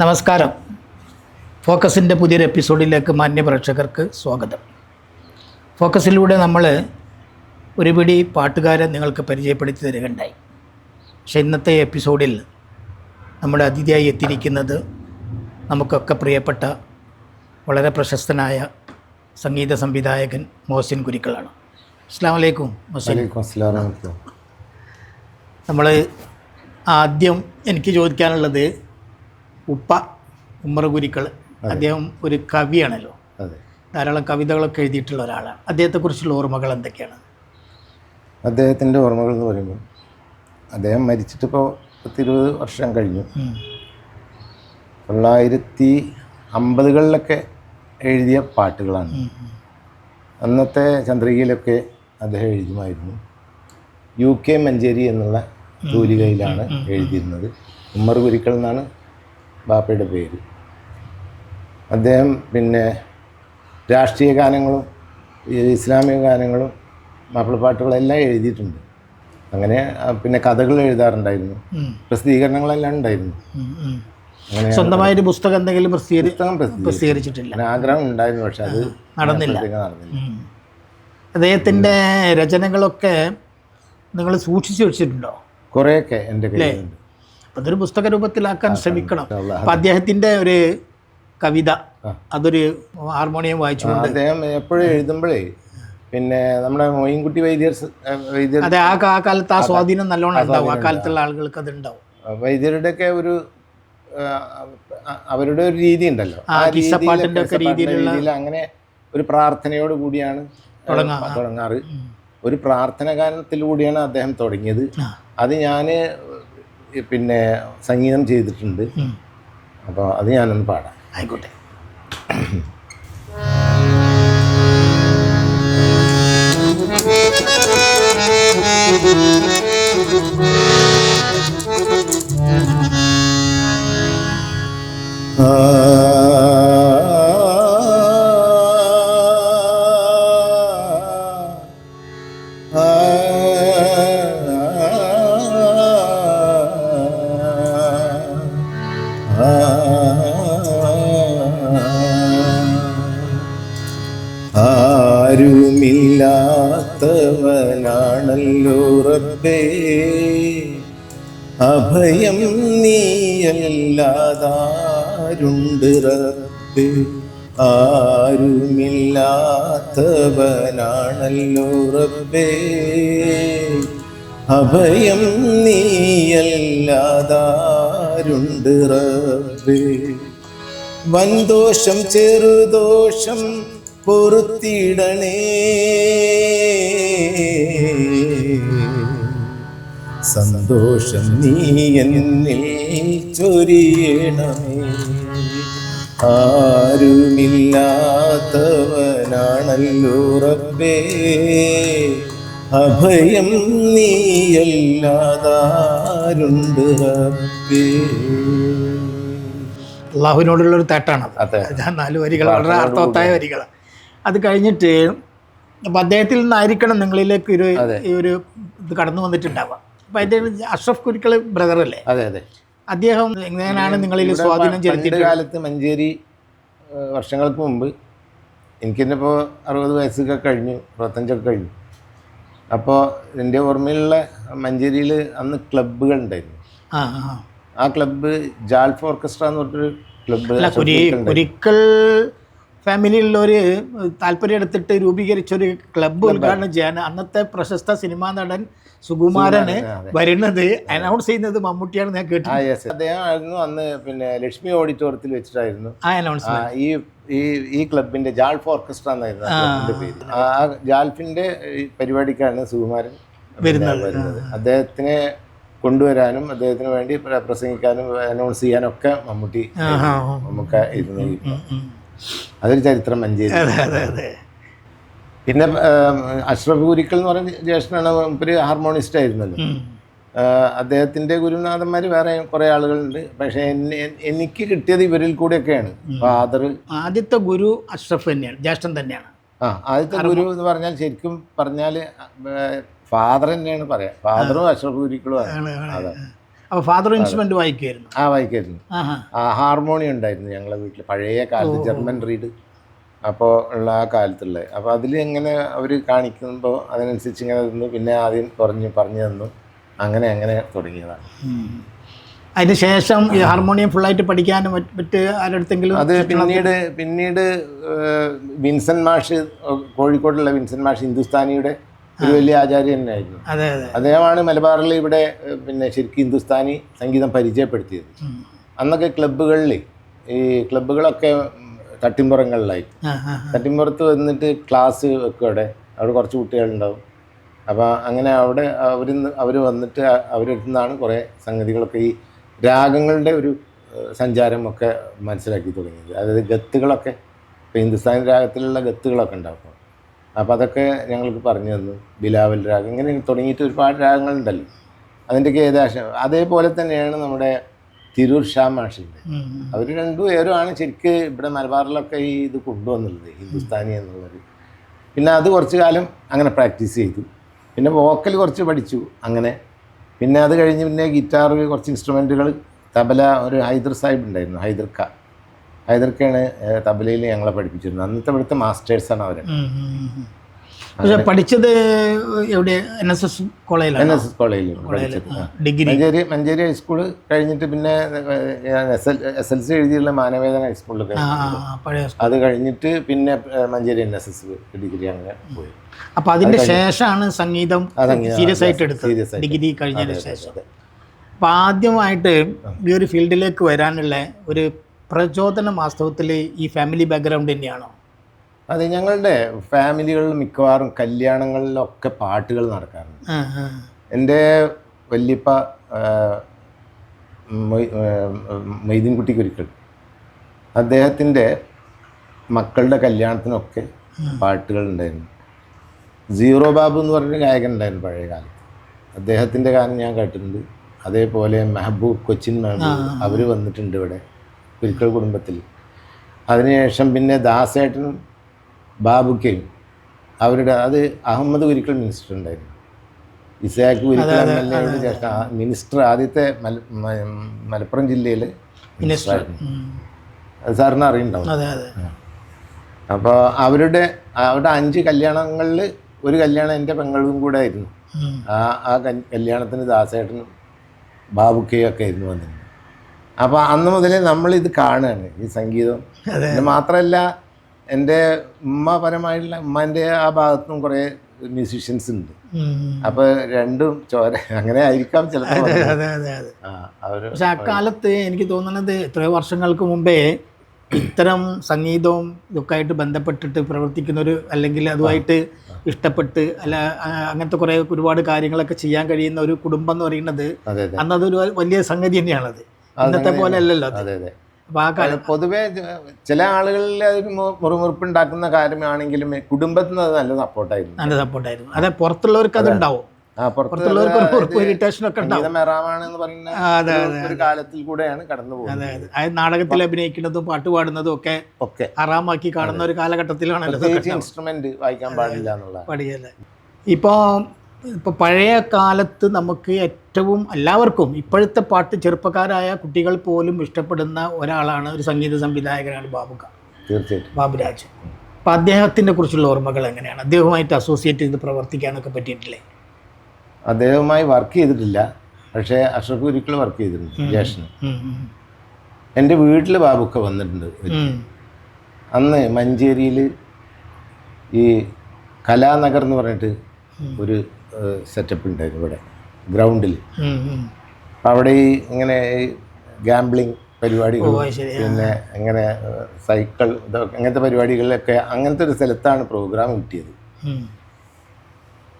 നമസ്കാരം. ഫോക്കസിന്റെ പുതിയൊരു എപ്പിസോഡിലേക്ക് മാന്യ പ്രേക്ഷകർക്ക് സ്വാഗതം. ഫോക്കസിലൂടെ നമ്മൾ ഒരു പിടി പാട്ടുകാരെ നിങ്ങൾക്ക് പരിചയപ്പെടുത്തി തരികയുണ്ടായി. പക്ഷേ ഇന്നത്തെ എപ്പിസോഡിൽ നമ്മുടെ അതിഥിയായി എത്തിയിരിക്കുന്നത് നമുക്കൊക്കെ പ്രിയപ്പെട്ട വളരെ പ്രശസ്തനായ സംഗീത സംവിധായകൻ മോഹസിൻ കുരിക്കളാണ് അസ്സാം വലൈക്കും മോഹസിൻ നമ്മൾ ആദ്യം എനിക്ക് ചോദിക്കാനുള്ളത് ഉപ്പ ഉമ്മർ അദ്ദേഹം ഒരു കവിയാണല്ലോ. അതെ. ധാരാളം കവിതകളൊക്കെ എഴുതിയിട്ടുള്ള ഒരാളാണ്. അദ്ദേഹത്തെക്കുറിച്ചുള്ള ഓർമ്മകൾ എന്തൊക്കെയാണ്? അദ്ദേഹത്തിന്റെ ഓർമ്മകൾ എന്ന് പറയുമ്പോൾ അദ്ദേഹം മരിച്ചിട്ടിപ്പോൾ പത്തിരുപത് വർഷം കഴിഞ്ഞു. തൊള്ളായിരത്തി അമ്പതുകളിലൊക്കെ എഴുതിയ പാട്ടുകളാണ്. അന്നത്തെ ചന്ദ്രികയിലൊക്കെ അദ്ദേഹം എഴുതുമായിരുന്നു. യു കെ മഞ്ചേരി എന്നുള്ള തൂലികയിലാണ് എഴുതിയിരുന്നത്. ഉമ്മർ ഗുരുക്കൾ എന്നാണ് ബാപ്പയുടെ പേര്. അദ്ദേഹം പിന്നെ രാഷ്ട്രീയ ഗാനങ്ങളും ഇസ്ലാമിക ഗാനങ്ങളും മാപ്പിളപ്പാട്ടുകളെല്ലാം എഴുതിയിട്ടുണ്ട്. അങ്ങനെ പിന്നെ കഥകൾ എഴുതാറുണ്ടായിരുന്നു. പ്രസിദ്ധീകരണങ്ങളെല്ലാം ഉണ്ടായിരുന്നു. അങ്ങനെ സ്വന്തമായൊരു പുസ്തകം എന്തെങ്കിലും പ്രസിദ്ധീകരിച്ചിട്ടില്ല. ആഗ്രഹം ഉണ്ടായിരുന്നു പക്ഷെ അത് നടന്നില്ല. നടന്നില്ല. അദ്ദേഹത്തിന്റെ രചനകളൊക്കെ നിങ്ങൾ സൂക്ഷിച്ചു വെച്ചിട്ടുണ്ടോ? കുറേയൊക്കെ എന്റെ കയ്യിലുണ്ട്. അപ്പം അതൊരു പുസ്തക രൂപത്തിലാക്കാൻ ശ്രമിക്കണം. അപ്പൊ അദ്ദേഹത്തിന്റെ അദ്ദേഹത്തിന്റെ ഒരു കവിത അതൊരു ഹാർമോണിയം വായിച്ചുകൊണ്ട് അദ്ദേഹം എപ്പോഴും എഴുതുമ്പോഴേ പിന്നെ നമ്മുടെ മോയിൻകുട്ടി വൈദ്യർ വൈദ്യർ അതെ ആ കാലത്ത് ആ സ്വാധീനം നല്ലോണം ഉണ്ടാവും. ആ കാലത്തുള്ള ആളുകൾക്ക് അത് ഉണ്ടാവും വൈദ്യരുടെയൊക്കെ ഒരു അവരുടെ ഒരു രീതി ഉണ്ടല്ലോ. ആ, ഒക്കെ രീതിയിലുള്ള- അങ്ങനെ ഒരു പ്രാർത്ഥനയോട് കൂടിയാണ് തുടങ്ങാറ്. ഒരു പ്രാർത്ഥന ഗാനത്തിലൂടെയാണ് അദ്ദേഹം തുടങ്ങിയത്. അത് ഞാൻ പിന്നെ സംഗീതം ചെയ്തിട്ടുണ്ട്. അപ്പോൾ അത് ഞാനൊന്ന് പാടാം. ആയിക്കോട്ടെ. ആരുമില്ലാത്തവനാണല്ലോ റബ്ബേ. അഭയം നീയല്ലാതാരുണ്ട് റബ്ബേ. ആരുമില്ലാത്തവനാണല്ലോ റബ്ബേ. അഭയം നീയല്ലാതാരുണ്ട് റബ്ബേ. വൻദോഷം ചെറുദോഷം പൊറുത്തിടണേ. സന്തോഷം നീ എന്നിൽ ചൊരിയണമേ. ആരുമില്ലാത്തവനാണല്ലോ റബ്ബേ. അഭയം നീയല്ലാതാരുണ്ട് റബ്ബേ. അള്ളാഹുവിനോടുള്ളൊരു തേട്ടാണ് അതെ. ഞാൻ നാല് വരികൾ വളരെ അർത്ഥവത്തായ വരികൾ അത് കഴിഞ്ഞിട്ട് അപ്പം അദ്ദേഹത്തിൽ നിന്നായിരിക്കണം നിങ്ങളിലേക്ക് ഒരു ഈ ഒരു ഇത് കടന്നു വന്നിട്ടുണ്ടാവുക. അപ്പം അതിന്റെ അഷ്റഫ് കുരുക്കൾ ബ്രദർ അല്ലേ? അതെ അതെ. അദ്ദേഹം എങ്ങനെയാണ് നിങ്ങളിൽ സ്വാധീനം ചെലുത്തിയിട്ട് കാലത്ത് മഞ്ചേരി വർഷങ്ങൾക്ക് മുമ്പ് എനിക്ക് തന്നെ ഇപ്പോൾ അറുപത് വയസ്സൊക്കെ കഴിഞ്ഞു അറുപത്തഞ്ചൊക്കെ കഴിഞ്ഞു. അപ്പോൾ എന്റെ ഓർമ്മയിലുള്ള മഞ്ചേരിയിൽ അന്ന് ക്ലബ്ബുകൾ ഉണ്ടായിരുന്നു. ആ ക്ലബ്ബ് ജാൽഫ് ഓർക്കസ്ട്ര എന്ന് പറഞ്ഞൊരു ക്ലബ്ബ് അല്ല ഫാമിലിയിലുള്ളൊരു താല്പര്യം എടുത്തിട്ട് രൂപീകരിച്ച ഒരു ക്ലബ്ബ് ഉദ്ഘാടനം ചെയ്യാൻ അന്നത്തെ പ്രശസ്ത സിനിമാ നടൻ സുകുമാരന്. വരുന്നത്. അനൗൺസ് ചെയ്യുന്നത് മമ്മൂട്ടിയാണ് ഞാൻ കേട്ടു ആ അദ്ദേഹം അന്ന് പിന്നെ ലക്ഷ്മി ഓഡിറ്റോറിയത്തിൽ വെച്ചിട്ടായിരുന്നു. ആ അനൗൺസ് ഈ ഈ ഈ ക്ലബിന്റെ ജാൾഫ് ഓർക്കസ്ട്ര എന്നായിരുന്നു ആ ക്ലബിന്റെ പേര്. ആ ജാൽഫിന്റെ പരിപാടിക്കാണ് സുകുമാരൻ വരുന്നത്. അദ്ദേഹത്തിനെ കൊണ്ടുവരാനും അദ്ദേഹത്തിന് വേണ്ടി പ്ര- പ്രസംഗിക്കാനും അനൗൺസ് ചെയ്യാനും ഒക്കെ മമ്മൂട്ടി നമുക്ക് ഇരുന്ന്. അതൊരു ചരിത്രം മഞ്ചേരി അതെ അതെ അതെ. പിന്നെ അഷ്റഫ് കുരിക്കൽ എന്ന് പറയുന്ന ജ്യേഷ്ഠനാണ് ഒരു ഹാർമോണിസ്റ്റ് ആയിരുന്നല്ലോ. അദ്ദേഹത്തിന്റെ അദ്ദേഹത്തിന്റെ ഗുരുനാഥന്മാർ വേറെ കുറേ ആളുകളുണ്ട്. പക്ഷേ എനിക്ക് കിട്ടിയത് ഇവരിൽ കൂടെയൊക്കെയാണ്. ഫാദർ ആദ്യത്തെ ഗുരു അഷ്റഫ് തന്നെയാണ് ജ്യേഷ്ഠൻ തന്നെയാണ്. ആ ആദ്യത്തെ ഗുരു എന്ന് പറഞ്ഞാൽ ശരിക്കും പറഞ്ഞാൽ ഫാദർ തന്നെയാണ് പറയാം. ഫാദറും അഷ്റഫ് ഗുരുക്കളും. അതെ. അപ്പോൾ ഫാദർ ഇൻസ്ട്രുമെന്റ് വായിക്കുമായിരുന്നു ആ വായിക്കായിരുന്നു ആ ഹാർമോണിയം ഉണ്ടായിരുന്നു ഞങ്ങളെ വീട്ടിൽ പഴയ കാലത്ത് ജർമ്മൻ റീഡ് അപ്പോൾ ഉള്ള ആ കാലത്തുള്ള. അപ്പോൾ അതിൽ എങ്ങനെ അവർ കാണിക്കുമ്പോൾ അതിനനുസരിച്ച് ഇങ്ങനെ തന്നു പിന്നെ ആദ്യം കുറഞ്ഞ് പറഞ്ഞു തന്നു. അങ്ങനെ അങ്ങനെ തുടങ്ങിയതാണ്. അതിന് ശേഷം ഈ ഹാർമോണിയം ഫുള്ളായിട്ട് പഠിക്കാനും മറ്റ് ആരടുത്തെങ്കിലും അത് പിന്നീട് പിന്നീട് വിൻസൻ മാഷ് കോഴിക്കോടുള്ള വിൻസൻ മാഷ് ഹിന്ദുസ്ഥാനിയുടെ ഒരു വലിയ ആചാര്യ തന്നെയായിരുന്നു. അതെ അതെ. അദ്ദേഹമാണ് മലബാറിൽ ഇവിടെ പിന്നെ ശരിക്കും ഹിന്ദുസ്ഥാനി സംഗീതം പരിചയപ്പെടുത്തിയത്. അന്നൊക്കെ ക്ലബ്ബുകളിൽ ഈ ക്ലബ്ബുകളൊക്കെ തട്ടിമ്പുറങ്ങളിലായി തട്ടിമ്പുറത്ത് വന്നിട്ട് ക്ലാസ് വെക്കും അവിടെ. അവിടെ കുറച്ച് കുട്ടികളുണ്ടാവും. അപ്പോൾ അങ്ങനെ അവിടെ അവർ അവർ വന്നിട്ട് അവരിൽ നിന്നാണ് കുറേ സംഗതികളൊക്കെ ഈ രാഗങ്ങളുടെ ഒരു സഞ്ചാരം ഒക്കെ മനസ്സിലാക്കി തുടങ്ങിയത്. അതായത് ഗത്തുകളൊക്കെ ഇപ്പോൾ ഹിന്ദുസ്ഥാനി രാഗത്തിലുള്ള ഗത്തുകളൊക്കെ ഉണ്ടാവും. അപ്പോൾ അതൊക്കെ ഞങ്ങൾക്ക് പറഞ്ഞു തന്നു. ബിലാവൽ രാഗം. ഇങ്ങനെ തുടങ്ങിയിട്ട് ഒരുപാട് രാഗങ്ങളുണ്ടല്ലോ. അതിന്റെയൊക്കെ ഏകദേശം അതേപോലെ തന്നെയാണ് നമ്മുടെ തിരൂർ ഷാ മാഷിന്റെ അവർ രണ്ടു രണ്ടുപേരുമാണ് ശരിക്ക് ഇവിടെ മലബാറിലൊക്കെ ഈ ഇത് കൊണ്ടുവന്നുള്ളത് ഹിന്ദുസ്ഥാനി എന്നുള്ളത്. പിന്നെ അത് കുറച്ച് കാലം അങ്ങനെ പ്രാക്ടീസ് ചെയ്തു. പിന്നെ വോക്കൽ കുറച്ച് പഠിച്ചു അങ്ങനെ. പിന്നെ അത് കഴിഞ്ഞ് പിന്നെ ഗിറ്റാർ കുറച്ച് ഇൻസ്ട്രുമെന്റുകൾ തബല ഒരു ഹൈദർ സാഹിബ് ഉണ്ടായിരുന്നു ഹൈദർ ഹൈദർക്കയാണ് ഏഹ്, തബലയിൽ ഞങ്ങളെ പഠിപ്പിച്ചിരുന്നത്. അന്നത്തെ ഇവിടുത്തെ മാസ്റ്റേഴ്സാണ് അവർ. പക്ഷെ പഠിച്ചത് എവിടെ? എൻ എസ് എസ് എൻ കോളേജിലാണ് എസ് എസ് കോളേജിൽ degree. Manjeri Manjeri high school കഴിഞ്ഞിട്ട് പിന്നെ എസ് എൽ സി എഴുതിയുള്ള മാനവേദന ഹൈസ്കൂളിൽ അത് കഴിഞ്ഞിട്ട് പിന്നെ Manjeri N S S degree അങ്ങനെ പോയി. അപ്പൊ അതിന്റെ ശേഷമാണ് സംഗീതം സീരിയസ് ആയിട്ട് എടുത്തത്. ഡിഗ്രി കഴിഞ്ഞതിന് ശേഷം. അതെ. അപ്പൊ ആദ്യമായിട്ട് ഈ ഒരു ഫീൽഡിലേക്ക് വരാനുള്ള ഒരു പ്രചോദനം വാസ്തവത്തിൽ ഈ ഫാമിലി ബാക്ക്ഗ്രൗണ്ട് തന്നെയാണോ? അതെ ഞങ്ങളുടെ ഫാമിലികളിൽ മിക്കവാറും കല്യാണങ്ങളിലൊക്കെ പാട്ടുകൾ നടക്കാറുണ്ട്. എന്റെ വല്യപ്പ മൈദീൻകുട്ടിക്ക് ഒരിക്കൽ അദ്ദേഹത്തിന്റെ മക്കളുടെ കല്യാണത്തിനൊക്കെ പാട്ടുകൾ ഉണ്ടായിരുന്നു. സീറോ ബാബു എന്ന് പറഞ്ഞൊരു ഗായകൻ ഉണ്ടായിരുന്നു പഴയ കാലത്ത്. അദ്ദേഹത്തിന്റെ ഗാനം ഞാൻ കേട്ടിട്ടുണ്ട്. അതേപോലെ മെഹബൂബ് കൊച്ചിൻ മെഹബൂബ് അവർ വന്നിട്ടുണ്ട് ഇവിടെ. കുരുക്കൾ കുടുംബത്തിൽ. അതിനുശേഷം പിന്നെ ദാസേട്ടനും ബാബുക്കയും അവരുടെ അത് അഹമ്മദ് ഗുരുക്കൾ മിനിസ്റ്റർ ഉണ്ടായിരുന്നു. ഇസാക്ക് ഗുരുക്കൾ എം എൽ എയുടെ ശേഷം മിനിസ്റ്റർ ആദ്യത്തെ മല മലപ്പുറം ജില്ലയിൽ അത് സാറിന് അറിയുണ്ടാവും. അപ്പോൾ അവരുടെ അവരുടെ അഞ്ച് കല്യാണങ്ങളിൽ ഒരു കല്യാണം എന്റെ പെങ്ങളും കൂടെ ആയിരുന്നു. ആ ആ കല്യാണത്തിന് ദാസേട്ടനും ബാബുക്കയും ഒക്കെ ആയിരുന്നു വന്നിരുന്നത്. അപ്പോൾ അന്ന് മുതലേ നമ്മളിത് കാണുകയാണ് ഈ സംഗീതം. അതെ. മാത്രമല്ല എന്റെ ഉമ്മപരമായിട്ടുള്ള ഉമ്മന്റെ ആ ഭാഗത്തും കുറേ മ്യൂസിഷ്യൻസ് ഉണ്ട്. അപ്പൊ അപ്പോൾ രണ്ടും ചോര അങ്ങനെ ആയിരിക്കാം ചിലപ്പോൾ പക്ഷെ അക്കാലത്ത് എനിക്ക് തോന്നുന്നത് എത്രയോ വർഷങ്ങൾക്ക് മുമ്പേ ഇത്തരം സംഗീതവും ഇതൊക്കെ ആയിട്ട് ബന്ധപ്പെട്ടിട്ട് പ്രവർത്തിക്കുന്ന ഒരു അല്ലെങ്കിൽ അതുമായിട്ട് ഇഷ്ടപ്പെട്ട് അല്ല അങ്ങനത്തെ കുറേ ഒരുപാട് കാര്യങ്ങളൊക്കെ ചെയ്യാൻ കഴിയുന്ന ഒരു കുടുംബം എന്ന് പറയുന്നത് അന്ന് അതൊരു വലിയ സംഗതി തന്നെയാണത്. ഇന്നത്തെ പോലെ അല്ലല്ലോ അതെ. അതെ പൊതുവെ ചില ആളുകളിൽ അതൊരു മുറിമുറിപ്പ് ഉണ്ടാക്കുന്ന കാര്യമാണെങ്കിലും കുടുംബത്തിൽ നിന്ന് അത് നല്ല സപ്പോർട്ടായിരുന്നു. നല്ല സപ്പോർട്ടായിരുന്നു. അതെ പുറത്തുള്ളവർക്ക് അത്. ഉണ്ടാവും. നാടകത്തിൽ അഭിനയിക്കുന്നതും പാട്ട് പാടുന്നതും ഒക്കെ ഒക്കെ. ഹറാമാക്കി കാണുന്ന ഒരു കാലഘട്ടത്തിലാണല്ലോ ഇൻസ്ട്രുമെന്റ് വായിക്കാൻ പാടില്ല പഠിക്കല്ലേ ഇപ്പോൾ ഇപ്പോൾ പഴയ കാലത്ത് നമുക്ക് ഏറ്റവും എല്ലാവർക്കും ഇപ്പോഴത്തെ പാട്ട് ചെറുപ്പക്കാരായ കുട്ടികൾ പോലും ഇഷ്ടപ്പെടുന്ന ഒരാളാണ് ഒരു സംഗീത സംവിധായകനാണ് ബാബുക്ക. തീർച്ചയായിട്ടും. ബാബുരാജ്. അപ്പോൾ അദ്ദേഹത്തിനെ കുറിച്ചുള്ള ഓർമ്മകൾ എങ്ങനെയാണ്? അദ്ദേഹവുമായിട്ട് അസോസിയേറ്റ് ചെയ്ത് പ്രവർത്തിക്കാനൊക്കെ പറ്റിയിട്ടില്ലേ? അദ്ദേഹവുമായി വർക്ക് ചെയ്തിട്ടില്ല. പക്ഷേ അഷറഫ് ഒരിക്കൽ വർക്ക് ചെയ്തിട്ടുണ്ട് ജേഷന് എന്റെ വീട്ടിൽ ബാബുക്ക വന്നിട്ടുണ്ട് അന്ന് മഞ്ചേരിയിൽ ഈ കലാനഗർ എന്ന് പറഞ്ഞിട്ട് ഒരു സെറ്റപ്പ് ഉണ്ടായിരുന്നു ഇവിടെ. ഗ്രൗണ്ടിൽ. അവിടെ ഈ ഇങ്ങനെ ഗാംബ്ലിങ് പരിപാടികൾ. പിന്നെ ഇങ്ങനെ സൈക്കിൾ ഇതൊക്കെ അങ്ങനത്തെ പരിപാടികളിലൊക്കെ അങ്ങനത്തെ ഒരു സ്ഥലത്താണ് പ്രോഗ്രാം കിട്ടിയത്.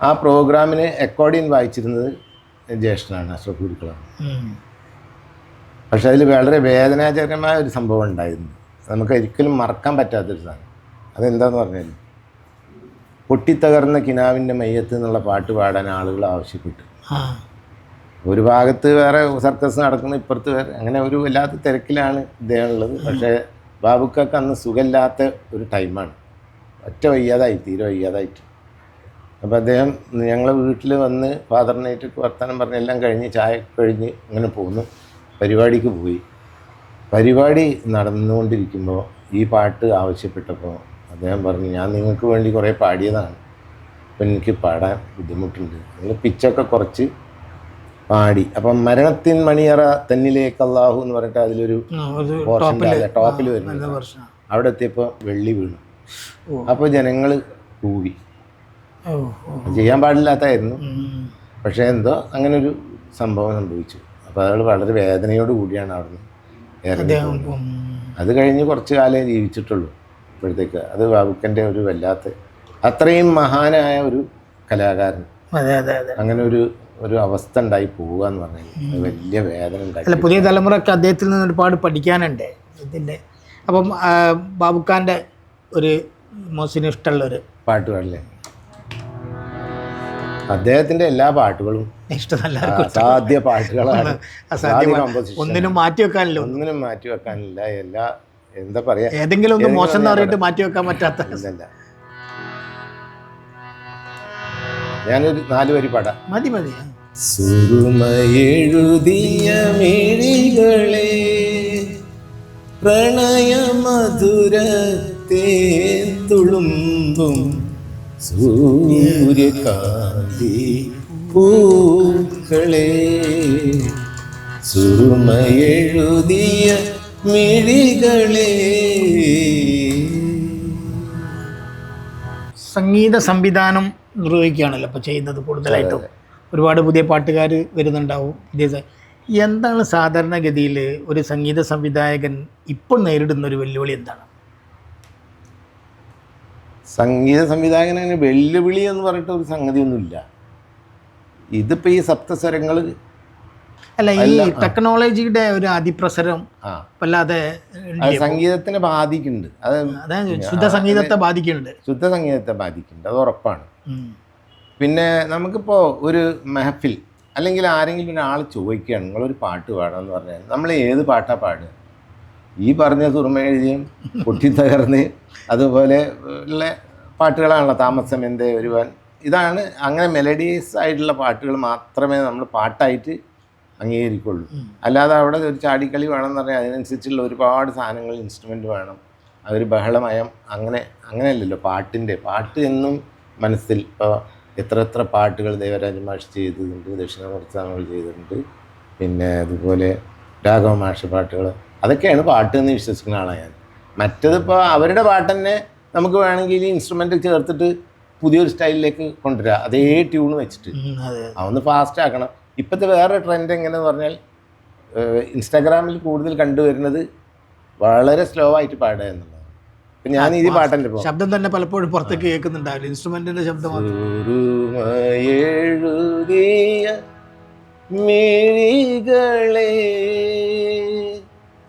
ആ പ്രോഗ്രാമിന് അക്കോർഡിയൻ വായിച്ചിരുന്നത് ജ്യേഷ്ഠനാണ് അഷ്റഫ് ഗുരുക്കളാണ്. പക്ഷെ അതിൽ വളരെ വേദനാജനകമായ ഒരു സംഭവം ഉണ്ടായിരുന്നു. നമുക്ക് ഒരിക്കലും മറക്കാൻ പറ്റാത്തൊരു സാധനം. അതെന്താന്ന് പറഞ്ഞാൽ പൊട്ടിത്തകർന്ന കിനാവിന്റെ മയ്യത്ത് എന്നുള്ള പാട്ട് പാടാൻ ആളുകൾ ആവശ്യപ്പെട്ടു. ഒരു ഭാഗത്ത് വേറെ സർക്കസ് നടക്കുന്ന ഇപ്പുറത്ത് വേറെ അങ്ങനെ ഒരു വല്ലാത്ത തിരക്കിലാണ് ഇദ്ദേഹം ഉള്ളത് പക്ഷേ ബാബുക്കൊക്കെ അന്ന് സുഖമില്ലാത്ത ഒരു ടൈമാണ്. ഒറ്റ വയ്യാതായി തീരെ വയ്യാതായിട്ട്. അപ്പോൾ അദ്ദേഹം ഞങ്ങളെ വീട്ടിൽ വന്ന് ഫാദറിനായിട്ട് വർത്തമാനം പറഞ്ഞ് എല്ലാം കഴിഞ്ഞ് ചായ കഴിഞ്ഞ് അങ്ങനെ പോന്നു. പരിപാടിക്ക് പോയി. പരിപാടി നടന്നുകൊണ്ടിരിക്കുമ്പോൾ ഈ പാട്ട് ആവശ്യപ്പെട്ടപ്പോൾ അദ്ദേഹം പറഞ്ഞു ഞാൻ നിങ്ങൾക്ക് വേണ്ടി കുറേ പാടിയതാണ്. അപ്പം എനിക്ക് പാടാൻ ബുദ്ധിമുട്ടുണ്ട്. നിങ്ങൾ പിച്ചൊക്കെ കുറച്ച് പാടി. അപ്പം മരണത്തിൻ മണിയറ തന്നിലേക്ക് അള്ളാഹു എന്ന് പറഞ്ഞിട്ട് അതിലൊരു ടോപ്പിൽ വരുന്നത്. അവിടെ എത്തിയപ്പോൾ വെള്ളി വീണു. അപ്പോൾ ജനങ്ങൾ കൂവി. ചെയ്യാൻ പാടില്ലാത്തായിരുന്നു. പക്ഷെ എന്തോ അങ്ങനെ ഒരു സംഭവം സംഭവിച്ചു. അപ്പോൾ അയാൾ വളരെ വേദനയോട് കൂടിയാണ് അവിടുന്ന് നിന്ന് അത് കഴിഞ്ഞ് കുറച്ച് കാലേ ജീവിച്ചിട്ടുള്ളൂ ഇപ്പോഴത്തേക്ക്. അത് ബാബുക്കന്റെ ഒരു വല്ലാത്ത അത്രയും മഹാനായ ഒരു കലാകാരൻ. അങ്ങനെ ഒരു ഒരു അവസ്ഥ ഉണ്ടായി പോവുക എന്ന് പറഞ്ഞാൽ വലിയ വേദന അല്ല പുതിയ തലമുറയ്ക്ക് അദ്ദേഹത്തിൽ നിന്ന് ഒരുപാട് പഠിക്കാനുണ്ട്. ഇതിന്റെ അപ്പം ബാബുക്കാന്റെ ഒരു മോസിന് ഇഷ്ടമുള്ള ഒരു പാട്ട് പാടില്ലേ അദ്ദേഹത്തിന്റെ എല്ലാ പാട്ടുകളും ഇഷ്ടമല്ല. അസാധ്യ പാട്ടുകളാണ്. ഒന്നിനും മാറ്റി വെക്കാനില്ല. ഒന്നിനും മാറ്റി വെക്കാനില്ല. എല്ലാ എന്താ പറയാ? ഏതെങ്കിലും ഒന്ന് മോശം എന്ന് പറഞ്ഞിട്ട് മാറ്റി വെക്കാൻ പറ്റാത്ത ഞാനൊരു നാല് വരി പാടാം. മതി മതി. സുറുമയെഴുതിയ മിഴികളെ പ്രണയമധുരത്തെ തുളുമ്പും സൂര്യകാന്തി പൂക്കളെ സുറുമയെഴുതിയ മിഴികളെ സംഗീത സംവിധാനം നിർവഹിക്കുകയാണല്ലോ അപ്പോൾ ചെയ്യുന്നത് കൂടുതലായിട്ടും. ഒരുപാട് പുതിയ പാട്ടുകാർ വരുന്നുണ്ടാവും. പുതിയ എന്താണ് സാധാരണഗതിയിൽ ഒരു സംഗീത സംവിധായകൻ ഇപ്പോൾ നേരിടുന്ന ഒരു വെല്ലുവിളി എന്താണ്? സംഗീത സംവിധായകൻ അങ്ങനെ വെല്ലുവിളി എന്ന് പറഞ്ഞിട്ട് ഒരു സംഗതിയൊന്നുമില്ല. ഇതിപ്പോൾ ഈ സപ്തസ്വരങ്ങൾ അല്ല ഈ ടെക്നോളജിയുടെ ഒരു അതിപ്രസരം അല്ലാതെ സംഗീതത്തിനെ ബാധിക്കുന്നുണ്ട്. അത് ശുദ്ധ സംഗീതത്തെ ബാധിക്കുന്നുണ്ട്. ശുദ്ധ സംഗീതത്തെ ബാധിക്കുന്നുണ്ട്. അത് ഉറപ്പാണ്. പിന്നെ നമുക്കിപ്പോൾ ഒരു മെഹഫിൽ അല്ലെങ്കിൽ ആരെങ്കിലും ഒരാൾ ചോദിക്കുകയാണ് നിങ്ങളൊരു പാട്ട് പാടാമെന്ന് പറഞ്ഞാൽ നമ്മൾ ഏത് പാട്ടാണ് പാടുക? ഈ പറഞ്ഞ സുറുമ എഴുതിയും പൊട്ടിത്തകർന്ന് അതുപോലെ ഉള്ള പാട്ടുകളാണല്ലോ താമസം എന്തേ ഒരുവൻ ഇതാണ് അങ്ങനെ മെലഡീസ് ആയിട്ടുള്ള പാട്ടുകൾ മാത്രമേ നമ്മൾ പാട്ടായിട്ട് അംഗീകരിക്കുള്ളൂ. അല്ലാതെ അവിടെ ഒരു ചാടിക്കളി വേണമെന്ന് പറഞ്ഞാൽ അതിനനുസരിച്ചുള്ള ഒരുപാട് സാധനങ്ങൾ ഇൻസ്ട്രുമെന്റ് വേണം. അതൊരു ബഹളമയം അങ്ങനെ അങ്ങനെയല്ലല്ലോ പാട്ടിന്റെ. പാട്ട് എന്നും മനസ്സിൽ ഇപ്പോൾ എത്ര എത്ര പാട്ടുകൾ ദേവരാജ മാഷ് ചെയ്തിട്ടുണ്ട് ദക്ഷിണാമൂർത്തി സ്വാമികൾ ചെയ്തിട്ടുണ്ട് പിന്നെ അതുപോലെ രാഘവ മാഷ് പാട്ടുകൾ. അതൊക്കെയാണ് പാട്ട് എന്ന് വിശ്വസിക്കുന്ന ആളാണ് ഞാൻ. മറ്റതിപ്പോൾ അവരുടെ പാട്ട് തന്നെ നമുക്ക് വേണമെങ്കിൽ ഇൻസ്ട്രുമെന്റ് ചേർത്തിട്ട് പുതിയൊരു സ്റ്റൈലിലേക്ക് കൊണ്ടുവരാം. അതേ ട്യൂൺ വെച്ചിട്ട്. അതൊന്ന് ഫാസ്റ്റ് ആക്കണം. ഇപ്പോഴത്തെ വേറെ ട്രെൻഡ് എങ്ങനെയെന്ന് പറഞ്ഞാൽ ഇൻസ്റ്റാഗ്രാമിൽ കൂടുതൽ കണ്ടുവരുന്നത് വളരെ സ്ലോ ആയിട്ട് പാടുക എന്നുള്ളതാണ്. ഇപ്പം ഞാൻ ഈ പാട്ടല്ലേ ഇപ്പോൾ ശബ്ദം തന്നെ പലപ്പോഴും പുറത്തേക്ക് കേൾക്കുന്നുണ്ടാവില്ല. ഇൻസ്ട്രുമെന്റിന്റെ ശബ്ദം മാത്രം. എഴുതിയ മിഴികളെ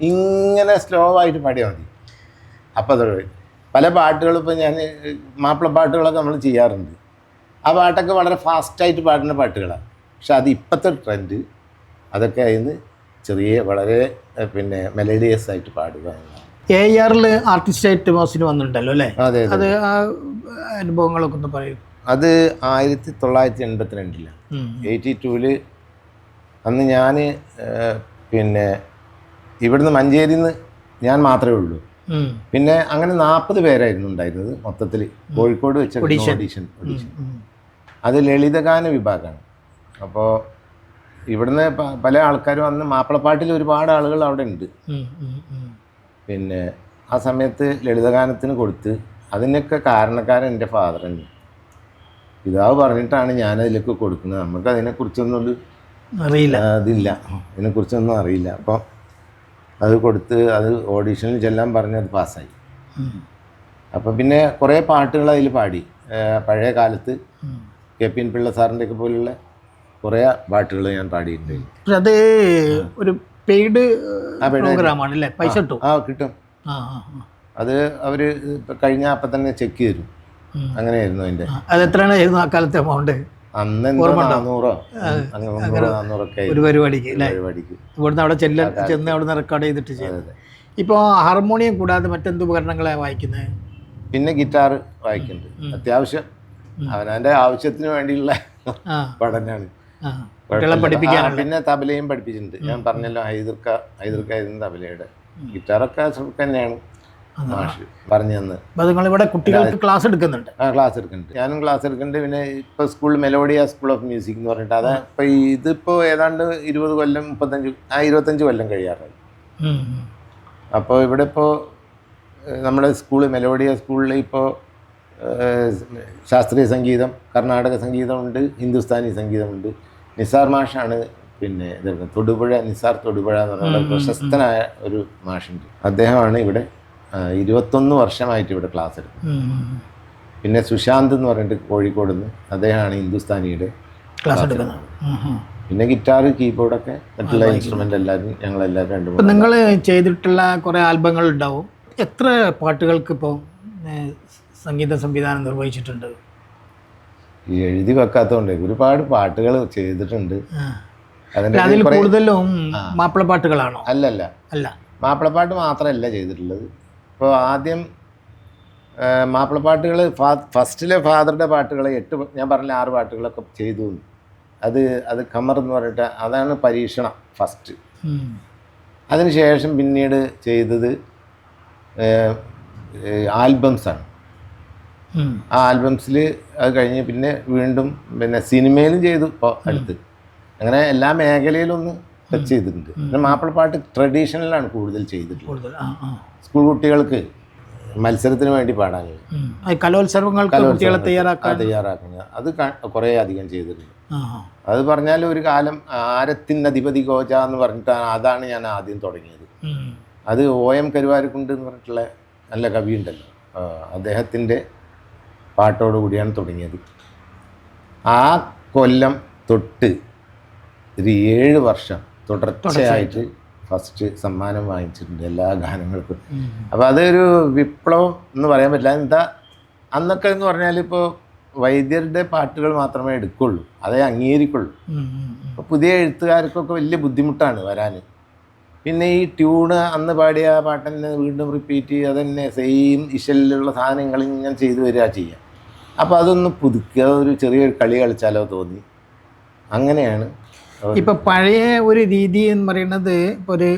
ഇങ്ങനെ സ്ലോ ആയിട്ട് പാടിയാൽ മതി. അപ്പോൾ അത് പല പാട്ടുകളും ഇപ്പം ഞാൻ മാപ്പിള പാട്ടുകളൊക്കെ നമ്മൾ ചെയ്യാറുണ്ട്. ആ പാട്ടൊക്കെ വളരെ ഫാസ്റ്റായിട്ട് പാടുന്ന പാട്ടുകളാണ്. പക്ഷെ അത് ഇപ്പോഴത്തെ ട്രെൻഡ് അതൊക്കെ അതിന് ചെറിയ വളരെ പിന്നെ മെലഡിയസ് ആയിട്ട് പാടുക എന്നുള്ളതാണ്. എ ആറിൽ ആർട്ടിസ്റ്റായിട്ട് മോസിന് വന്നിട്ടുണ്ടല്ലോ അല്ലേ? അതെ ആ അനുഭവങ്ങളൊക്കെ ഒന്ന് പറയും. അത് ആയിരത്തി തൊള്ളായിരത്തി എൺപത്തിരണ്ടിലാണ് ഉം. എയ്റ്റി ടൂവിൽ അന്ന് ഞാൻ പിന്നെ ഇവിടുന്ന് മഞ്ചേരിയിൽ നിന്ന് ഞാൻ മാത്രമേ ഉള്ളൂ. പിന്നെ അങ്ങനെ നാൽപ്പത് പേരായിരുന്നു ഉണ്ടായിരുന്നത് മൊത്തത്തിൽ കോഴിക്കോട് വെച്ച ഓഡീഷൻ. ഓഡീഷൻ. അത് ലളിതഗാന വിഭാഗമാണ് അപ്പോൾ ഇവിടുന്ന് പല ആൾക്കാരും അന്ന് മാപ്പിളപ്പാട്ടിൽ ഒരുപാട് ആളുകൾ അവിടെ ഉണ്ട്. പിന്നെ ആ സമയത്ത് ലളിതഗാനത്തിന് കൊടുത്ത് അതിനൊക്കെ കാരണക്കാരൻ എന്റെ ഫാദർ തന്നെ. പിതാവ് പറഞ്ഞിട്ടാണ് ഞാനതിലേക്ക് കൊടുക്കുന്നത്. നമുക്ക് അതിനെക്കുറിച്ചൊന്നും ഒരു അറിയില്ല അതില്ല. അതിനെക്കുറിച്ചൊന്നും അറിയില്ല. അപ്പോൾ അത് കൊടുത്ത് അത് ഓഡീഷനിൽ ചെല്ലാൻ പറഞ്ഞ് അത് പാസ്സായി. അപ്പം അപ്പോൾ പിന്നെ കുറേ പാട്ടുകൾ അതിൽ പാടി. പഴയ കാലത്ത്. കെ പി എൻ പിള്ള സാറിന്റെയൊക്കെ പോലുള്ള കുറേ പാട്ടുകൾ ഞാൻ പാടിയിട്ടുണ്ട്. പക്ഷെ അത് ഒരു പെയ്ഡ് പ്രോഗ്രാമാണ് അല്ലേ? പൈസ കിട്ടും. ആ കിട്ടും. അത് അവർ കഴിഞ്ഞ അപ്പം തന്നെ ചെക്ക് തരും. അങ്ങനെയായിരുന്നു അതിന്റെ അത് എത്രയാണ് ആയിരുന്നു ആ കാലത്തെ എമൗണ്ട് അന്ന് എന്തോ നാന്നൂറോ? അങ്ങനെ മുന്നൂറോ നാന്നൂറൊക്കെ ഒരു പരിപാടിക്ക് അല്ലേ? പരിപാടിക്ക്. ഇവിടുന്ന് അവിടെ ചെല്ല ചെന്ന് അവിടുന്ന് റെക്കോർഡ് ചെയ്തിട്ട്. ഇപ്പോൾ ഹാർമോണിയം കൂടാതെ മറ്റെന്ത് ഉപകരണങ്ങളെ വായിക്കുന്നത് പിന്നെ ഗിറ്റാർ വായിക്കുന്നുണ്ട്. അത്യാവശ്യം. അവനവന്റെ ആവശ്യത്തിന് വേണ്ടിയുള്ള പഠനമാണ് പിന്നെ തബലയും പഠിപ്പിച്ചിട്ടുണ്ട്. ഞാൻ പറഞ്ഞല്ലോ ഹൈദർക്ക ഹൈദർക്കായിരുന്നു തബലയുടെ. ഗിറ്റാറൊക്കെ തന്നെയാണ് പറഞ്ഞു തന്ന്. നിങ്ങൾ ഇവിടെ കുട്ടികൾക്ക് ക്ലാസ് എടുക്കുന്നുണ്ട്? ആ ക്ലാസ് എടുക്കുന്നുണ്ട്. ഞാനും ക്ലാസ് എടുക്കുന്നുണ്ട്. പിന്നെ ഇപ്പോൾ school Melodia school of music എന്ന് പറഞ്ഞിട്ട് അത് ഇപ്പോൾ ഇതിപ്പോൾ ഏതാണ്ട് ഇരുപത് കൊല്ലം മുപ്പത്തഞ്ച് ആ ഇരുപത്തഞ്ച് കൊല്ലം കഴിയാറായി. അപ്പോ. അപ്പോൾ ഇവിടെ ഇപ്പോൾ നമ്മുടെ സ്കൂൾ മെലോഡിയ സ്കൂളിൽ ഇപ്പോൾ ശാസ്ത്രീയ സംഗീതം കർണാടക സംഗീതമുണ്ട് ഹിന്ദുസ്ഥാനി സംഗീതമുണ്ട് നിസാർ മാഷാണ് പിന്നെ തൊടുപുഴ നിസാർ തൊടുപുഴ എന്ന് പറഞ്ഞ പ്രശസ്തനായ ഒരു മാഷുണ്ട്. അദ്ദേഹമാണ് ഇവിടെ ഇരുപത്തൊന്ന് വർഷമായിട്ട് ഇവിടെ ക്ലാസ് എടുക്കുന്നത്. പിന്നെ സുശാന്ത് എന്ന് പറഞ്ഞിട്ട് കോഴിക്കോട് നിന്ന് അദ്ദേഹമാണ് ഹിന്ദുസ്ഥാനിയുടെ ക്ലാസ് എടുക്കുന്നത്. പിന്നെ ഗിറ്റാർ കീബോർഡൊക്കെ മറ്റുള്ള ഇൻസ്ട്രുമെന്റ് എല്ലാവരും ഞങ്ങളെല്ലാവരും രണ്ടു നിങ്ങൾ ചെയ്തിട്ടുള്ള കുറേ ആൽബങ്ങൾ ഉണ്ടാവും എത്ര പാട്ടുകൾക്ക് ഇപ്പോൾ സംഗീത സംവിധാനം നിർവഹിച്ചിട്ടുണ്ട്? ഈ എഴുതി വെക്കാത്തതുകൊണ്ട് ഒരുപാട് പാട്ടുകൾ ചെയ്തിട്ടുണ്ട്. അതിൽ കൂടുതലും മാപ്പിള പാട്ടുകളാണോ അല്ലല്ല. അല്ല. മാപ്പിളപ്പാട്ട് മാത്രമല്ല ചെയ്തിട്ടുള്ളത്. ഇപ്പോൾ ആദ്യം മാപ്പിളപ്പാട്ടുകൾ ഫസ്റ്റിലെ ഫാദറുടെ പാട്ടുകൾ എട്ട് ഞാൻ പറഞ്ഞ ആറ് പാട്ടുകളൊക്കെ ചെയ്തു. അത് അത് കമർ എന്ന് പറഞ്ഞിട്ട് അതാണ് പരീക്ഷണം ഫസ്റ്റ്. അതിനുശേഷം പിന്നീട് ചെയ്തത് ആൽബംസാണ്. ആ ആൽബംസിൽ അത് കഴിഞ്ഞ് പിന്നെ വീണ്ടും പിന്നെ സിനിമയിലും ചെയ്തു ഇപ്പോൾ അടുത്ത്. അങ്ങനെ എല്ലാ മേഖലയിലും ഒന്ന് ടച്ച് ചെയ്തിട്ടുണ്ട്. പിന്നെ മാപ്പിളപ്പാട്ട് ട്രഡീഷണലാണ് കൂടുതൽ ചെയ്തിട്ടുള്ളത്. സ്കൂൾ കുട്ടികൾക്ക് മത്സരത്തിന് വേണ്ടി പാടാനുള്ളത് കലോത്സവങ്ങൾ കലോത്സവങ്ങൾക്ക് കുട്ടികളെ തയ്യാറാക്കാൻ? തയ്യാറാക്കുന്നത് അത് കുറേ അധികം ചെയ്തിട്ടുണ്ട്. അത് പറഞ്ഞാൽ ഒരു കാലം ആരത്തിൻ അധിപതി ഗോജ എന്ന് പറഞ്ഞിട്ടാണ് അതാണ് ഞാൻ ആദ്യം തുടങ്ങിയത്. അത് ഒ എം കരുവാരക്കുണ്ട് എന്ന് പറഞ്ഞിട്ടുള്ള നല്ല കവിയുണ്ടല്ലോ. അദ്ദേഹത്തിന്റെ പാട്ടോടു കൂടിയാണ് തുടങ്ങിയത്. ആ കൊല്ലം തൊട്ട് ഒരു ഏഴ് വർഷം തുടർച്ചയായിട്ട് ഫസ്റ്റ് സമ്മാനം വാങ്ങിച്ചിട്ടുണ്ട് എല്ലാ ഗാനങ്ങൾക്കും. അപ്പോൾ അതൊരു വിപ്ലവം എന്ന് പറയാൻ പറ്റില്ല. എന്താ അന്നൊക്കെ എന്ന് പറഞ്ഞാൽ ഇപ്പോൾ വൈദ്യരുടെ പാട്ടുകൾ മാത്രമേ എടുക്കുള്ളൂ. അതേ അംഗീകരിക്കുള്ളൂ. അപ്പോൾ പുതിയ എഴുത്തുകാർക്കൊക്കെ വലിയ ബുദ്ധിമുട്ടാണ് വരാൻ പിന്നെ ഈ ട്യൂണ് അന്ന് പാടിയ പാട്ടെന്നെ വീണ്ടും റിപ്പീറ്റ് ചെയ്യുക അതന്നെ സെയിം ഇശലിലുള്ള സാധനങ്ങൾ ഇങ്ങനെ ചെയ്തു വരിക ചെയ്യുക അപ്പോൾ അതൊന്ന് പുതുക്കി അതൊരു ചെറിയൊരു കളി കളിച്ചാലോ തോന്നി. അങ്ങനെയാണ്. ഇപ്പൊ പഴയ ഒരു രീതി എന്ന് പറയുന്നത് ഒരു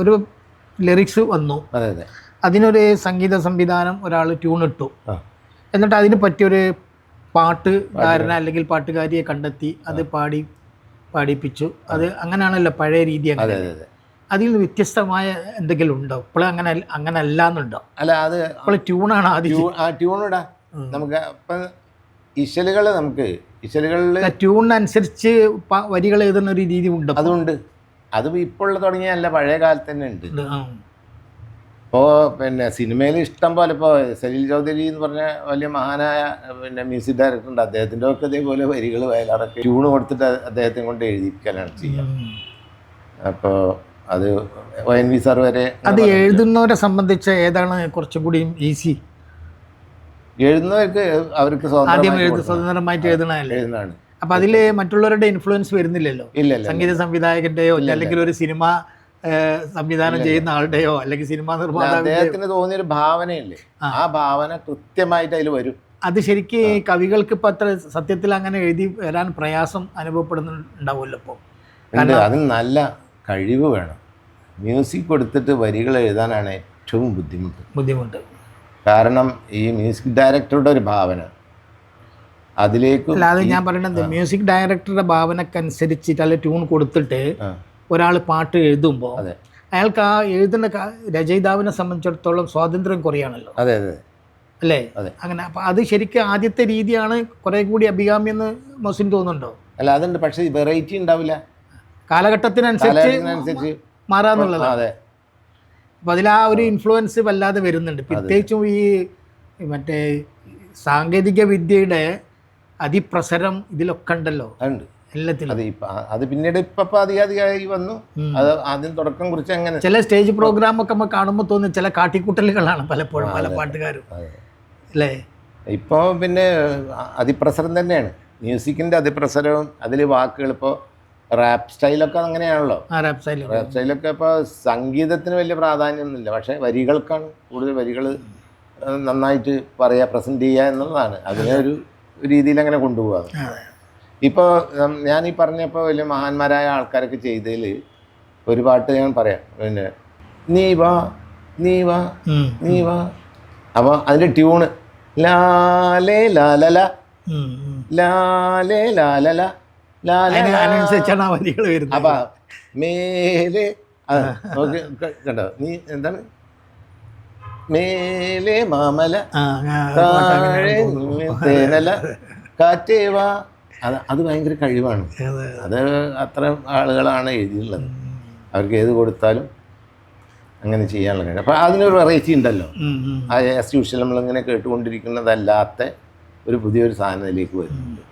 ഒരു ലിറിക്സ് വന്നു. അതെ അതെ. അതിനൊരു സംഗീത സംവിധാനം ഒരാൾ ട്യൂൺ ഇട്ടു. എന്നിട്ട് അതിന് പറ്റിയൊരു പാട്ടുകാരനെ അല്ലെങ്കിൽ പാട്ടുകാരിയെ കണ്ടെത്തി അത് പാടി പാടിപ്പിച്ചു. അത് അങ്ങനെയാണല്ലോ പഴയ രീതി അങ്ങനെ. അതെ അതെ അതിൽ നിന്ന് വ്യത്യസ്തമായ എന്തെങ്കിലും ഉണ്ടോ? ഇപ്പോൾ അങ്ങനെ അങ്ങനെ അല്ല എന്നുണ്ടോ? അല്ല അത് ഇപ്പോൾ ട്യൂണാണ് ആദ്യം. ആ ട്യൂണിടാ നമുക്ക് അപ്പം ഇശലുകൾ നമുക്ക് ഇശലുകളിൽ ട്യൂണിനനുസരിച്ച് വരികൾ എഴുതുന്ന ഒരു രീതി ഉണ്ട് അതുണ്ട്. അത് ഇപ്പോൾ തുടങ്ങിയല്ല പഴയ കാലത്ത് തന്നെ ഉണ്ട്. ഇപ്പോൾ പിന്നെ സിനിമയിൽ ഇഷ്ടം പോലെ ഇപ്പോൾ സലീൽ ചൗധരി എന്ന് പറഞ്ഞ വലിയ മഹാനായ പിന്നെ മ്യൂസിക് ഡയറക്ടർ ഉണ്ട്. അദ്ദേഹത്തിന്റെ ഒക്കെ ഇതേപോലെ വരികൾ വയലാറൊക്കെ ട്യൂണ് കൊടുത്തിട്ട് അദ്ദേഹത്തെ കൊണ്ട് എഴുതിപ്പിക്കലാണ് ചെയ്യുക. അപ്പോൾ അത് എൻ വി സാർ വരെ അത് എഴുതുന്നവരെ സംബന്ധിച്ച് ഏതാണ് കുറച്ചും കൂടി ഈസി? എഴുതുന്നവർക്ക് അവർക്ക് ആദ്യം എഴുതി സ്വതന്ത്രമായിട്ട് എഴുതണല്ലേ എഴുതുന്നതാണ് അപ്പൊ അതിൽ മറ്റുള്ളവരുടെ ഇൻഫ്ലുവൻസ് വരുന്നില്ലല്ലോ? സംഗീത സംവിധായകന്റെയോ അല്ലെങ്കിൽ ഒരു സിനിമ സംവിധാനം ചെയ്യുന്ന ആളുടെയോ അല്ലെങ്കിൽ സിനിമ നിർമ്മാതാവിന്റെയോ? അദ്ദേഹത്തിന് തോന്നിയൊരു ഭാവനയില്ലേ? ആ. ഭാവന കൃത്യമായിട്ട് അതിൽ വരും. അത് ശരിക്ക് കവികൾക്ക് ഇപ്പൊ അത്ര സത്യത്തിൽ അങ്ങനെ എഴുതി വരാൻ പ്രയാസം അനുഭവപ്പെടുന്നുണ്ടാവുമല്ലോ ഇപ്പോൾ അതിന് നല്ല കഴിവ് വേണം. മ്യൂസിക് കൊടുത്തിട്ട് വരികൾ എഴുതാനാണ് ഏറ്റവും ബുദ്ധിമുട്ട്. ബുദ്ധിമുട്ട്. കാരണം ഈ മ്യൂസിക് ഡയറക്ടറുടെ ഒരു ഭാവന. അതിലേക്ക് അല്ലാതെ ഞാൻ പറയണത് മ്യൂസിക് ഡയറക്ടറുടെ ഭാവനക്കനുസരിച്ചിട്ട് അല്ലെ ട്യൂൺ കൊടുത്തിട്ട് ഒരാൾ പാട്ട് എഴുതുമ്പോൾ അതെ. അയാൾക്ക് ആ എഴുതുന്ന രചയിതാവിനെ സംബന്ധിച്ചിടത്തോളം സ്വാതന്ത്ര്യം കുറയാണല്ലോ. അതെ അതെ. അല്ലേ? അതെ. അങ്ങനെ അപ്പം അത് ശരിക്കും ആദ്യത്തെ രീതിയാണ് കുറെ കൂടി അഭികാമ്യെന്ന് മൊസിൻ തോന്നുന്നുണ്ടോ? അല്ല അതുണ്ട് പക്ഷേ വെറൈറ്റി ഉണ്ടാവില്ല. കാലഘട്ടത്തിനനുസരിച്ച് കാലഘട്ടത്തിനനുസരിച്ച് മാറാന്നുള്ളത്. അതെ. അപ്പം അതിൽ ആ ഒരു ഇൻഫ്ലുവൻസ് വല്ലാതെ വരുന്നുണ്ട്. പ്രത്യേകിച്ചും ഈ മറ്റേ സാങ്കേതിക വിദ്യയുടെ അതിപ്രസരം ഇതിലൊക്കെ ഉണ്ടല്ലോ. എല്ലാത്തിലും. അത് ഇപ്പം അത് പിന്നീട് ഇപ്പം അധികാധികമായി അധികം വന്നു. അത് ആദ്യം തുടക്കം കുറിച്ച് അങ്ങനെ. ചില സ്റ്റേജ് പ്രോഗ്രാം ഒക്കെ നമ്മൾ കാണുമ്പോൾ തോന്നുന്നു ചില കാട്ടിക്കൂട്ടലുകളാണ് പലപ്പോഴും പല പാട്ടുകാരും അല്ലേ? ഇപ്പോൾ പിന്നെ അതിപ്രസരം തന്നെയാണ്. മ്യൂസിക്കിന്റെ അതിപ്രസരവും അതിൽ വാക്കുകൾ ഇപ്പോൾ റാപ്പ് സ്റ്റൈലൊക്കെ അങ്ങനെയാണല്ലോ. റാപ്പ് സ്റ്റൈൽ റാപ്പ് സ്റ്റൈലൊക്കെ ഇപ്പോൾ സംഗീതത്തിന് വലിയ പ്രാധാന്യമൊന്നുമില്ല പക്ഷേ വരികൾക്കാണ് കൂടുതൽ വരികൾ നന്നായിട്ട് പറയുക പ്രസന്റ് ചെയ്യുക എന്നുള്ളതാണ്. അതിനെ ഒരു രീതിയിൽ അങ്ങനെ കൊണ്ടുപോകാം ഇപ്പോൾ ഞാൻ ഈ പറഞ്ഞപ്പോൾ വലിയ മഹാന്മാരായ ആൾക്കാരൊക്കെ ചെയ്തതിൽ ഒരു പാട്ട് ഞാൻ പറയാം. പിന്നെ നീ വാ നീ വാ നീ വാ. അപ്പോൾ അതിന്റെ ട്യൂണ്. ലാലേ ലാലല. ലാലേ ലാലല അതിനനുസരിച്ചാണ് ആ വരികൾ വരുന്നത്. അപ്പൊ മേലെ നോക്കി കണ്ടോ? നീ എന്താണ്? മേലെ മാമല താഴെ തേനല കാറ്റേ വാ. അത് അത് ഭയങ്കര കഴിവാണ്. അതെ. അത്. അത്ര ആളുകളാണ് എഴുതിയിട്ടുള്ളത്. അവർക്ക് ഏത് കൊടുത്താലും അങ്ങനെ ചെയ്യാനുള്ള കഴിവ്. അപ്പം അതിനൊരു വെറൈറ്റി ഉണ്ടല്ലോ. ആസ് യൂഷ്വൽ നമ്മളിങ്ങനെ കേട്ടുകൊണ്ടിരിക്കുന്നതല്ലാത്ത ഒരു പുതിയൊരു സാധനത്തിലേക്ക് വരുന്നുണ്ട്.